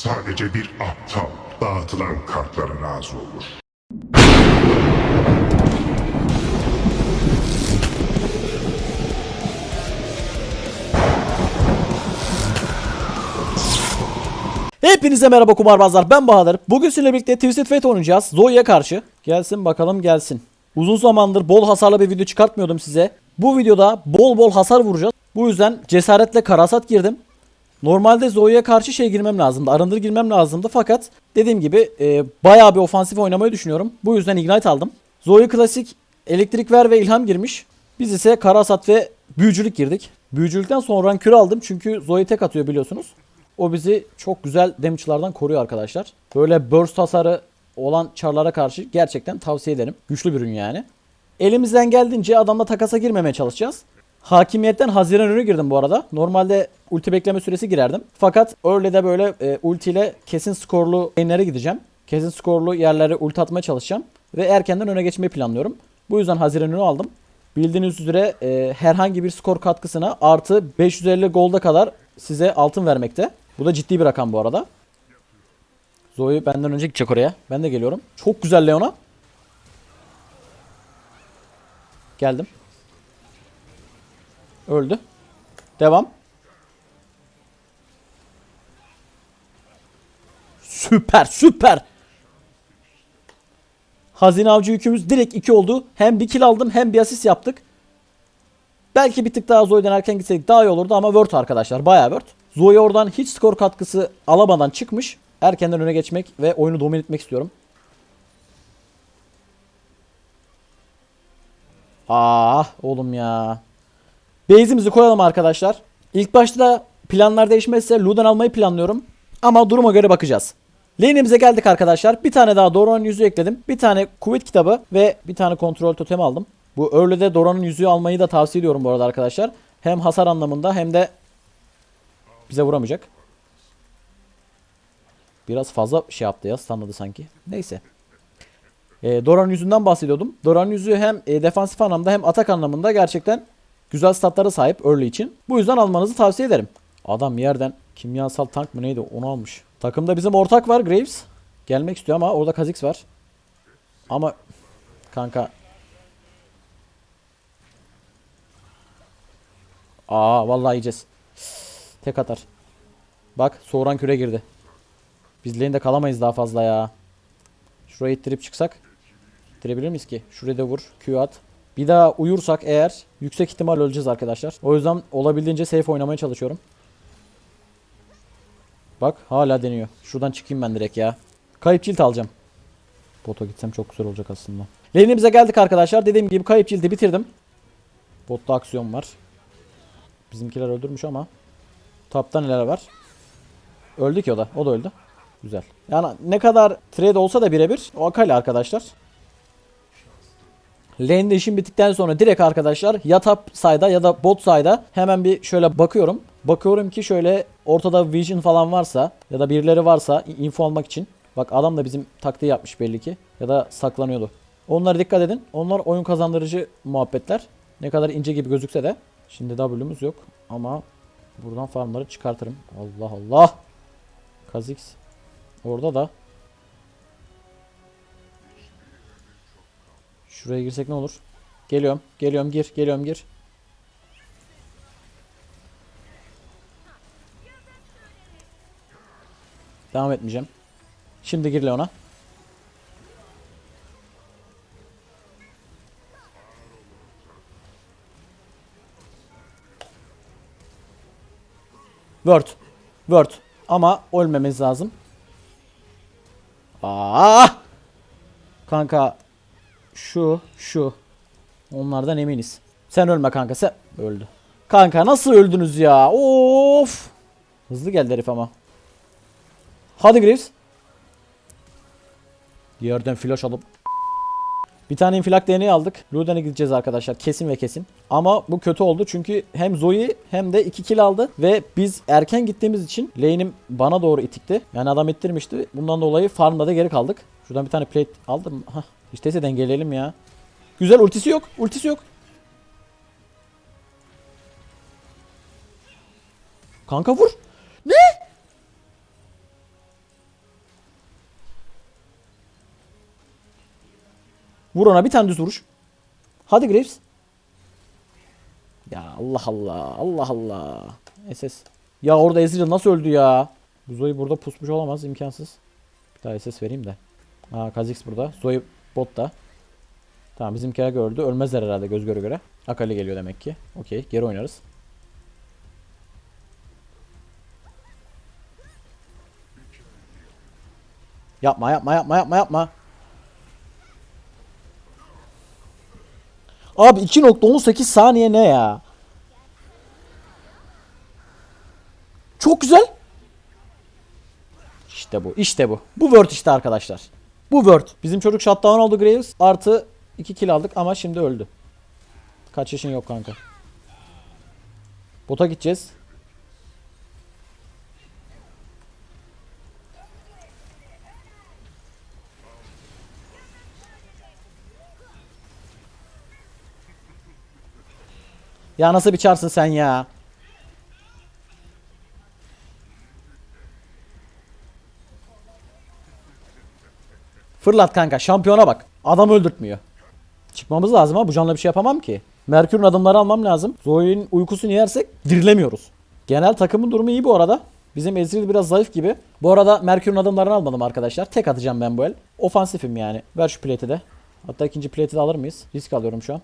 Sadece bir aptal dağıtılan kartlara razı olur. Hepinize merhaba kumarbazlar ben Bahadır. Bugün sizinle birlikte Twisted Fate oynayacağız. Zoe'ye karşı. Gelsin bakalım gelsin. Uzun zamandır bol hasarlı bir video çıkartmıyordum size. Bu videoda bol bol hasar vuracağız. Bu yüzden cesaretle karasat girdim. Normalde Zoe'ye karşı şey girmem lazımdı. Arındır girmem lazımdı fakat dediğim gibi e, bayağı bir ofansif oynamayı düşünüyorum. Bu yüzden Ignite aldım. Zoe klasik elektrik ver ve ilham girmiş. Biz ise karasat ve büyücülük girdik. Büyücülükten sonra kür aldım çünkü Zoe tek atıyor biliyorsunuz. O bizi çok güzel damage'lardan koruyor arkadaşlar. Böyle burst hasarı olan çarlara karşı gerçekten tavsiye ederim. Güçlü bir ürün yani. Elimizden geldiğince adamla takasa girmemeye çalışacağız. Hakimiyetten Haziran ürünü girdim bu arada. Normalde ulti bekleme süresi girerdim. Fakat öyle de böyle e, ultiyle kesin skorlu lane'lere gideceğim. Kesin skorlu yerlere ulti atmaya çalışacağım. Ve erkenden öne geçmeyi planlıyorum. Bu yüzden Haziran ürünü aldım. Bildiğiniz üzere e, herhangi bir skor katkısına artı 550 golda kadar size altın vermekte. Bu da ciddi bir rakam bu arada. Zoe benden önce gidecek oraya. Ben de geliyorum. Çok güzel Leona. Geldim. Öldü. Devam. Süper süper. Hazine avcı yükümüz direkt 2 oldu. Hem bir kill aldım hem bir asist yaptık. Belki bir tık daha Zoe'den erken gitseydik daha iyi olurdu ama Word arkadaşlar bayağı Word. Zoe oradan hiç skor katkısı alamadan çıkmış. Erkenden öne geçmek ve oyunu domine etmek istiyorum. Ah oğlum ya. Base'imizi koyalım arkadaşlar. İlk başta planlar değişmezse Luden almayı planlıyorum. Ama duruma göre bakacağız. Lane'imize geldik arkadaşlar. Bir tane daha Doran'ın yüzüğü ekledim. Bir tane kuvvet kitabı ve bir tane kontrol totemi aldım. Bu Early'de Doran'ın yüzüğü almayı da tavsiye ediyorum bu arada arkadaşlar. Hem hasar anlamında hem de bize vuramayacak. Biraz fazla şey yaptı ya stunladı sanki. Neyse. E, Doran yüzünden bahsediyordum. Doran yüzüğü hem e, defansif anlamda hem atak anlamında gerçekten güzel statlara sahip early için. Bu yüzden almanızı tavsiye ederim. Adam yerden kimyasal tank mı neydi onu almış. Takımda bizim ortak var Graves. Gelmek istiyor ama orada Kha'Zix var. Ama kanka Aa vallahi yiyeceğiz. Tek atar. Bak soğuran küre girdi. Biz lane'de kalamayız daha fazla ya. Şuraya ittirip çıksak. İttirebilir miyiz ki? Şuraya da vur. Q at. Bir daha uyursak eğer yüksek ihtimal öleceğiz arkadaşlar. O yüzden olabildiğince safe oynamaya çalışıyorum. Bak hala deniyor. Şuradan çıkayım ben direkt ya. Kayıp cilt alacağım. Bota gitsem çok güzel olacak aslında. Lane'imize geldik arkadaşlar. Dediğim gibi kayıp cildi bitirdim. Botta aksiyon var. Bizimkiler öldürmüş ama. Tapta neler var? Öldü ki o da. O da öldü. Güzel. Yani ne kadar trade olsa da birebir o akali arkadaşlar. Lane'de işim bittikten sonra direkt arkadaşlar ya top side'a ya da bot side'a hemen bir şöyle bakıyorum. Bakıyorum ki şöyle ortada vision falan varsa ya da birileri varsa info almak için. Bak adam da bizim taktiği yapmış belli ki. Ya da saklanıyordu. Onlara dikkat edin. Onlar oyun kazandırıcı muhabbetler. Ne kadar ince gibi gözükse de. Şimdi W'muz yok ama buradan farmları çıkartırım. Allah Allah. Kha'Zix. Orada da. Şuraya girsek ne olur? Geliyorum. Geliyorum gir. Geliyorum gir. Devam etmeyeceğim. Şimdi gir Leon'a. Word. Word. Ama ölmemiz lazım. Aa! Kanka şu şu onlardan eminiz. Sen ölme kanka sen öldü. Kanka nasıl öldünüz ya? Of! Hızlı geldi herif ama. Hadi Graves. Yerden flash alıp bir tane infilak değneği aldık. Luden'e gideceğiz arkadaşlar. Kesin ve kesin. Ama bu kötü oldu çünkü hem Zoe hem de 2 kill aldı. Ve biz erken gittiğimiz için lane'im bana doğru itikti. Yani adam ittirmişti. Bundan dolayı farmda da geri kaldık. Şuradan bir tane plate aldım. Hah. İşteyse dengeleyelim ya. Güzel ultisi yok. Ultisi yok. Kanka vur. Ne? Vur ona bir tane düz vuruş. Hadi Graves. Ya Allah Allah. Allah Allah. SS. Ya orada Ezreal nasıl öldü ya? Bu Zoe burada pusmuş olamaz. imkansız. Bir daha SS vereyim de. Aa Kha'Zix burada. Zoe botta. Tamam bizimkiler gördü. Ölmezler herhalde göz göre göre. Akali geliyor demek ki. Okey geri oynarız. Yapma yapma yapma yapma yapma. Abi 2.18 saniye ne ya? Çok güzel. İşte bu. işte bu. Bu Word işte arkadaşlar. Bu Word. Bizim çocuk shutdown oldu Graves. Artı 2 kill aldık ama şimdi öldü. Kaç yaşın yok kanka. Bota gideceğiz. Ya nasıl bir çarsın sen ya? Fırlat kanka şampiyona bak. Adam öldürtmüyor. Çıkmamız lazım ama bu canla bir şey yapamam ki. Merkür'ün adımları almam lazım. Zoe'nin uykusunu yersek dirilemiyoruz. Genel takımın durumu iyi bu arada. Bizim Ezreal biraz zayıf gibi. Bu arada Merkür'ün adımlarını almadım arkadaşlar. Tek atacağım ben bu el. Ofansifim yani. Ver şu plate'i de. Hatta ikinci plate'i de alır mıyız? Risk alıyorum şu an.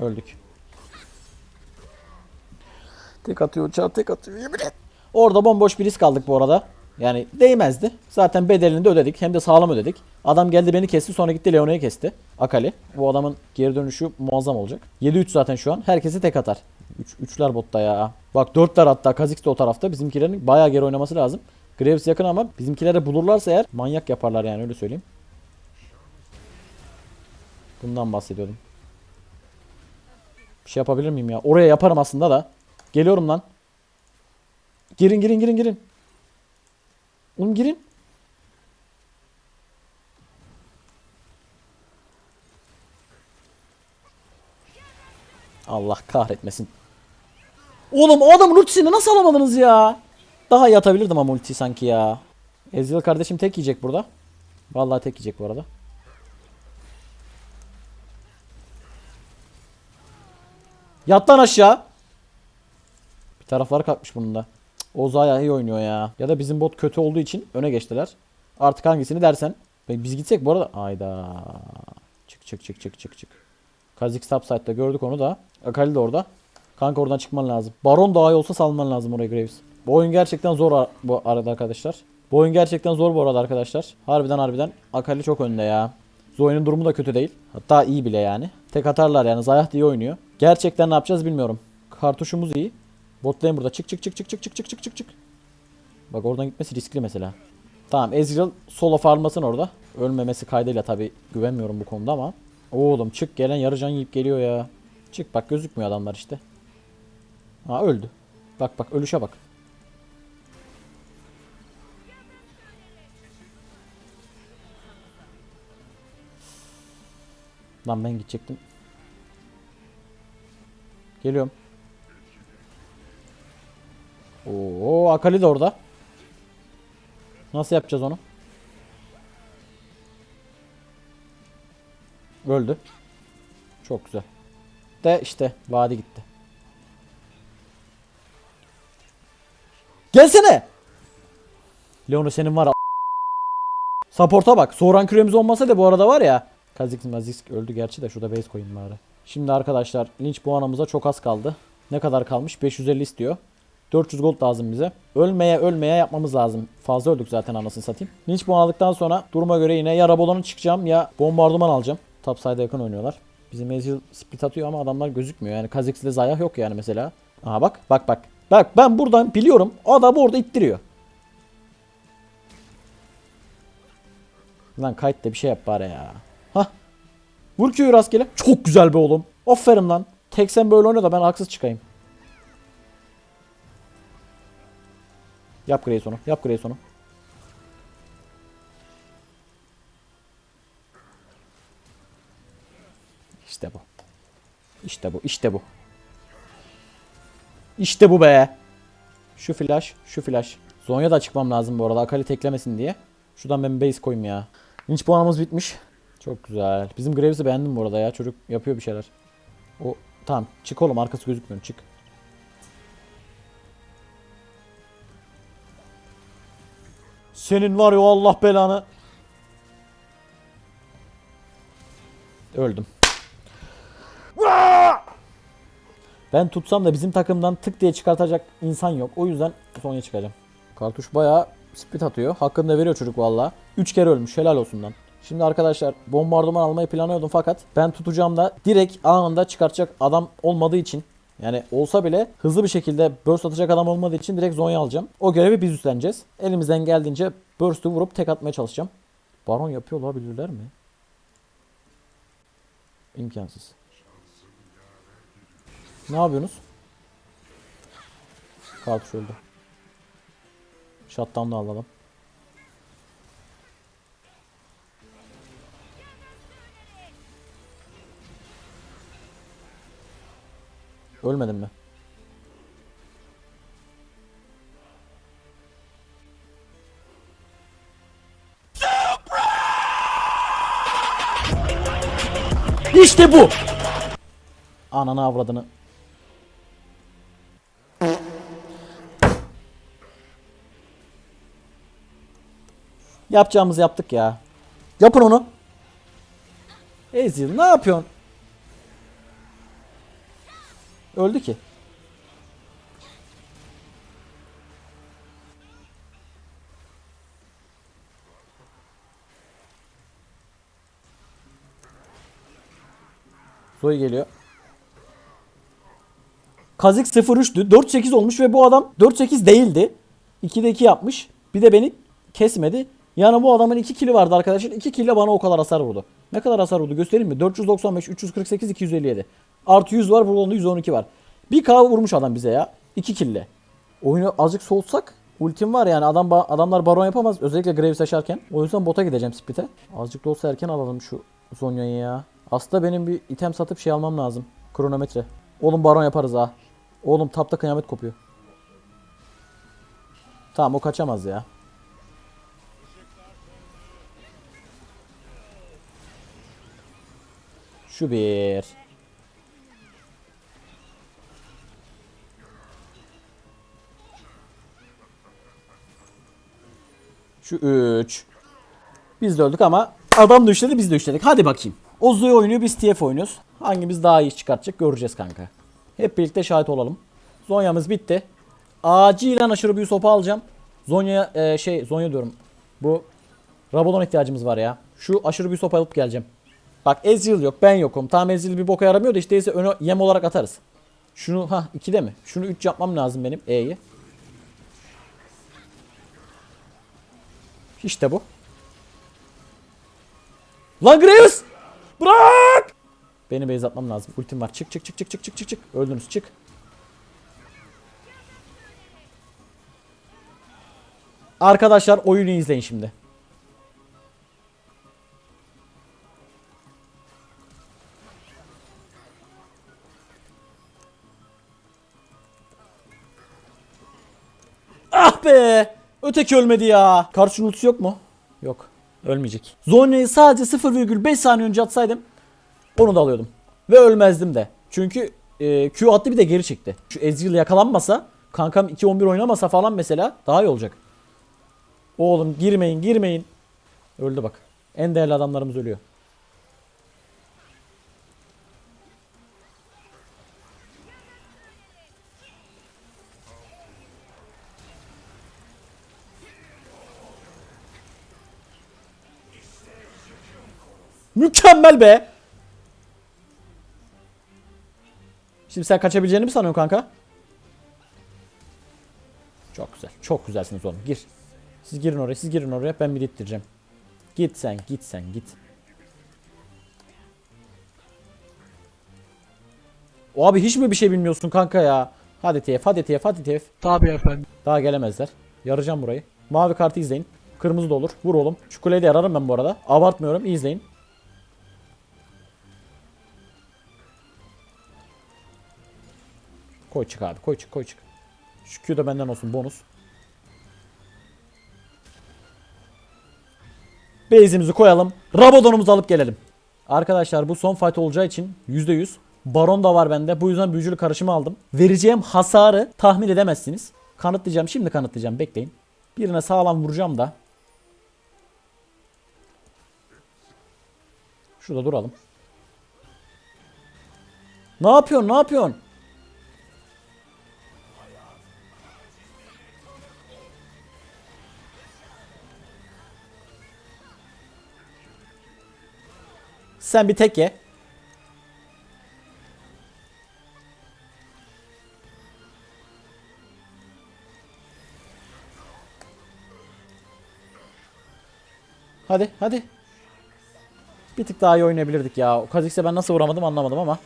Öldük. Tek atıyor uçağı tek atıyor yemin et. Orada bomboş bir risk aldık bu arada. Yani değmezdi. Zaten bedelini de ödedik. Hem de sağlam ödedik. Adam geldi beni kesti sonra gitti Leona'yı kesti. Akali. Bu adamın geri dönüşü muazzam olacak. 7-3 zaten şu an. Herkesi tek atar. 3 üçler botta ya. Bak 4'ler hatta Kha'Zix de o tarafta. Bizimkilerin bayağı geri oynaması lazım. Graves yakın ama bizimkilere bulurlarsa eğer manyak yaparlar yani öyle söyleyeyim. Bundan bahsediyordum. Bir şey yapabilir miyim ya? Oraya yaparım aslında da. Geliyorum lan. Girin girin girin girin. Oğlum girin. Allah kahretmesin. Oğlum o adamın ultisini nasıl alamadınız ya? Daha iyi atabilirdim ama ultiyi sanki ya. Ezreal kardeşim tek yiyecek burada. Vallahi tek yiyecek bu arada. Yat lan aşağı. Bir tarafları kalkmış bunun da. Cık, Oğuz Aya iyi oynuyor ya. Ya da bizim bot kötü olduğu için öne geçtiler. Artık hangisini dersen. Biz gitsek bu arada. Ayda. Çık çık çık çık çık çık. Kazik Subside'da gördük onu da. Akali de orada. Kanka oradan çıkman lazım. Baron daha iyi olsa salman lazım oraya Graves. Bu oyun gerçekten zor ar- bu arada arkadaşlar. Bu oyun gerçekten zor bu arada arkadaşlar. Harbiden harbiden. Akali çok önde ya. Zoe'nin durumu da kötü değil. Hatta iyi bile yani. Tek atarlar yani. Zayah iyi oynuyor. Gerçekten ne yapacağız bilmiyorum. Kartuşumuz iyi. Bot lane burada. Çık çık çık çık çık çık çık çık çık çık. Bak oradan gitmesi riskli mesela. Tamam Ezreal solo farmasın orada. Ölmemesi kaydıyla tabi güvenmiyorum bu konuda ama. Oğlum çık gelen yarı can yiyip geliyor ya. Çık bak gözükmüyor adamlar işte. Ha öldü. Bak bak ölüşe bak. Lan ben gidecektim. Geliyorum. Oo Akali de orada. Nasıl yapacağız onu? Öldü. Çok güzel. De işte vadi gitti. Gelsene. Leon'u senin var. Support'a bak. Soğuran küremiz olmasa da bu arada var ya. Kazik Mazik öldü gerçi de şurada base koyayım bari. Şimdi arkadaşlar linç puanımıza çok az kaldı. Ne kadar kalmış? 550 istiyor. 400 gold lazım bize. Ölmeye ölmeye yapmamız lazım. Fazla öldük zaten anasını satayım. Linç puan aldıktan sonra duruma göre yine ya Rabolon'u çıkacağım ya bombardıman alacağım. Topside'a yakın oynuyorlar. Bizim Ezreal split atıyor ama adamlar gözükmüyor. Yani Kha'Zix'de Zayah yok yani mesela. Aha bak bak bak. Bak ben buradan biliyorum. Adam orada ittiriyor. Lan kayıt da bir şey yap bari ya. Hah. Vur Q'yu rastgele. Çok güzel be oğlum. Aferin lan. Tek sen böyle oyna da ben haksız çıkayım. Yap Grace onu. Yap Grace onu. İşte bu. İşte bu. İşte bu. İşte bu be. Şu flash. Şu flash. Zonya da çıkmam lazım bu arada. Akali teklemesin diye. Şuradan ben base koyayım ya. Inç puanımız bitmiş. Çok güzel. Bizim Graves'i beğendim bu arada ya. Çocuk yapıyor bir şeyler. O tamam. Çık oğlum arkası gözükmüyor. Çık. Senin var ya Allah belanı. Öldüm. Ben tutsam da bizim takımdan tık diye çıkartacak insan yok. O yüzden Sonya çıkacağım. Kartuş bayağı split atıyor. Hakkını da veriyor çocuk valla. 3 kere ölmüş. Helal olsun lan. Şimdi arkadaşlar bombardıman almayı planlıyordum fakat ben tutacağım da direkt anında çıkartacak adam olmadığı için yani olsa bile hızlı bir şekilde burst atacak adam olmadığı için direkt Zonya alacağım. O görevi biz üstleneceğiz. Elimizden geldiğince burst'ü vurup tek atmaya çalışacağım. Baron yapıyor olabilirler mi? İmkansız. Ne yapıyorsunuz? Kartuş öldü. Shutdown'u alalım. Ölmedin mi? İşte bu. Ananı avradını. Yapacağımızı yaptık ya. Yapın onu. Ezil ne yapıyorsun? Öldü ki. Zoe geliyor. Kazik 0-3'tü. 4-8 olmuş ve bu adam 4-8 değildi. 2'de 2 yapmış. Bir de beni kesmedi. Yani bu adamın 2 kili vardı arkadaşlar. 2 kille bana o kadar hasar vurdu. Ne kadar hasar vurdu göstereyim mi? 495, 348, 257. Artı 100 var. Burada 112 var. Bir K vurmuş adam bize ya. 2 kille. Oyunu azıcık soğutsak ultim var yani adam adamlar baron yapamaz özellikle Graves yaşarken. O yüzden bota gideceğim split'e. Azıcık da olsa erken alalım şu Zonya'yı ya. Aslında benim bir item satıp şey almam lazım. Kronometre. Oğlum baron yaparız ha. Oğlum tapta kıyamet kopuyor. Tamam o kaçamaz ya. Şu bir. Şu 3. Biz de öldük ama adam da üçledi biz de üçledik. Hadi bakayım. Ozu'yu oynuyor biz TF oynuyoruz. Hangimiz daha iyi çıkartacak göreceğiz kanka. Hep birlikte şahit olalım. Zonya'mız bitti. Acilen aşırı büyü sopa alacağım. Zonya e, şey Zonya diyorum. Bu Rabadon ihtiyacımız var ya. Şu aşırı büyü sopa alıp geleceğim. Bak Ezreal yok ben yokum. Tamam Ezreal bir boka yaramıyor da işte ise öne yem olarak atarız. Şunu ha 2'de mi? Şunu 3 yapmam lazım benim E'yi. İşte bu. Lan Graves! Bırak! Beni base atmam lazım. Ultim var. Çık çık çık çık çık çık çık çık. Öldünüz çık. Arkadaşlar oyunu izleyin şimdi. Ah be! Öteki ölmedi ya. Karşının ultisi yok mu? Yok. Ölmeyecek. Zonya'yı sadece 0,5 saniye önce atsaydım onu da alıyordum. Ve ölmezdim de. Çünkü e, Q attı bir de geri çekti. Şu Ezreal yakalanmasa kankam 2-11 oynamasa falan mesela daha iyi olacak. Oğlum girmeyin girmeyin. Öldü bak. En değerli adamlarımız ölüyor. Mükemmel be. Şimdi sen kaçabileceğini mi sanıyorsun kanka? Çok güzel. Çok güzelsiniz oğlum. Gir. Siz girin oraya. Siz girin oraya. Ben bir ittireceğim. Git sen. Git sen. Git. O abi hiç mi bir şey bilmiyorsun kanka ya? Hadi TF. Hadi TF. Hadi TF. Tabii efendim. Daha gelemezler. Yaracağım burayı. Mavi kartı izleyin. Kırmızı da olur. Vur oğlum. Şu kuleyi de yararım ben bu arada. Abartmıyorum. İzleyin. Koy çık abi. Koy çık koy çık. Şu Q da benden olsun bonus. Base'imizi koyalım. Rabadon'umuzu alıp gelelim. Arkadaşlar bu son fight olacağı için %100 Baron da var bende. Bu yüzden büyücülü karışımı aldım. Vereceğim hasarı tahmin edemezsiniz. Kanıtlayacağım. Şimdi kanıtlayacağım. Bekleyin. Birine sağlam vuracağım da. Şurada duralım. Ne yapıyorsun? Ne yapıyorsun? Sen bir tek ye. Hadi hadi. Bir tık daha iyi oynayabilirdik ya. Kha'Zix'e ben nasıl vuramadım anlamadım ama.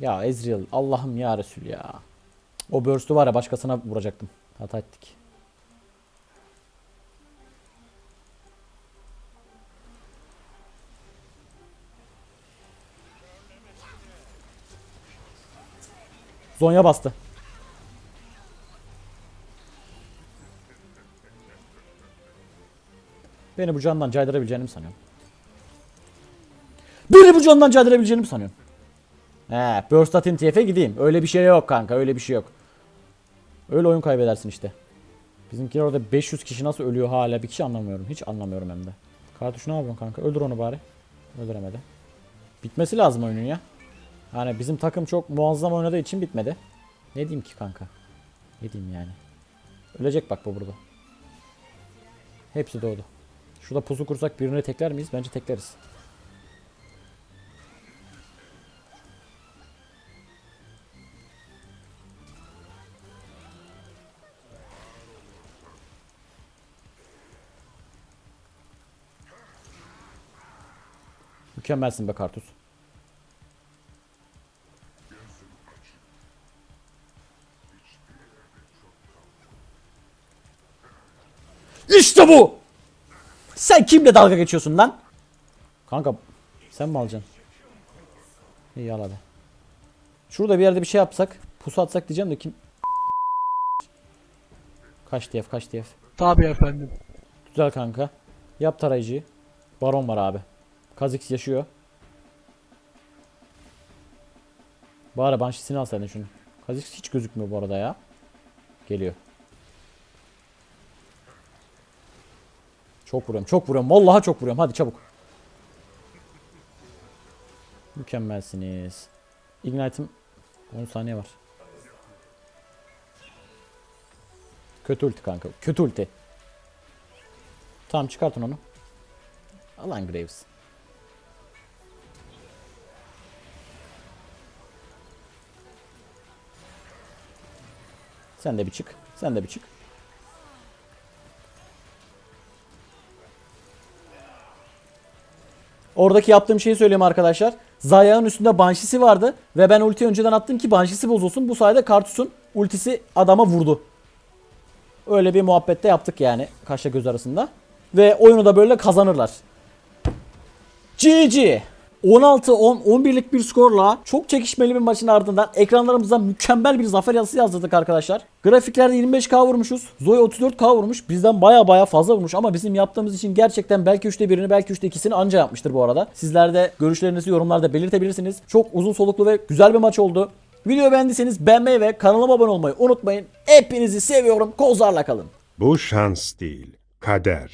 Ya Ezreal Allah'ım ya Resul ya. O burst'ü var ya başkasına vuracaktım. Hata ettik. Zonya bastı. Beni bu candan caydırabileceğini mi sanıyorsun? Beni bu candan caydırabileceğini mi sanıyorsun? He, burst atayım TF'e gideyim. Öyle bir şey yok kanka, öyle bir şey yok. Öyle oyun kaybedersin işte. Bizimkiler orada 500 kişi nasıl ölüyor hala bir kişi anlamıyorum. Hiç anlamıyorum hem de. Kartuş ne yapıyorsun kanka? Öldür onu bari. Öldüremedi. Bitmesi lazım oyunun ya. Yani bizim takım çok muazzam oynadığı için bitmedi. Ne diyeyim ki kanka? Ne diyeyim yani? Ölecek bak bu burada. Hepsi doğdu. Şurada pusu kursak birini tekler miyiz? Bence tekleriz. Mükemmelsin be Kartus. İşte bu. Sen kimle dalga geçiyorsun lan? Kanka sen mi alacaksın? İyi al hadi. Şurada bir yerde bir şey yapsak, pusu atsak diyeceğim de kim? Kaç DF kaç DF. Tabii efendim. Güzel kanka. Yap tarayıcıyı. Baron var abi. Kazix yaşıyor. Bari Banshee'sini alsaydın şunu. Kazix hiç gözükmüyor bu arada ya. Geliyor. Çok vuruyorum, çok vuruyorum. Vallahi çok vuruyorum. Hadi çabuk. Mükemmelsiniz. Ignite'im 10 saniye var. Kötü ulti kanka. Kötü ulti. Tamam çıkartın onu. Alan Graves. Sen de bir çık. Sen de bir çık. Oradaki yaptığım şeyi söyleyeyim arkadaşlar. Zaya'nın üstünde Banshee'si vardı ve ben ulti önceden attım ki Banshee'si bozulsun. Bu sayede Kartus'un ultisi adama vurdu. Öyle bir muhabbette yaptık yani kaşla göz arasında. Ve oyunu da böyle kazanırlar. GG. 16-10 11'lik bir skorla çok çekişmeli bir maçın ardından ekranlarımıza mükemmel bir zafer yazısı yazdırdık arkadaşlar. Grafiklerde 25k vurmuşuz. Zoe 34k vurmuş. Bizden baya baya fazla vurmuş ama bizim yaptığımız için gerçekten belki 3'te birini belki 3'te ikisini anca yapmıştır bu arada. Sizler de görüşlerinizi yorumlarda belirtebilirsiniz. Çok uzun soluklu ve güzel bir maç oldu. Videoyu beğendiyseniz beğenmeyi ve kanalıma abone olmayı unutmayın. Hepinizi seviyorum. Kozlarla kalın. Bu şans değil, kader.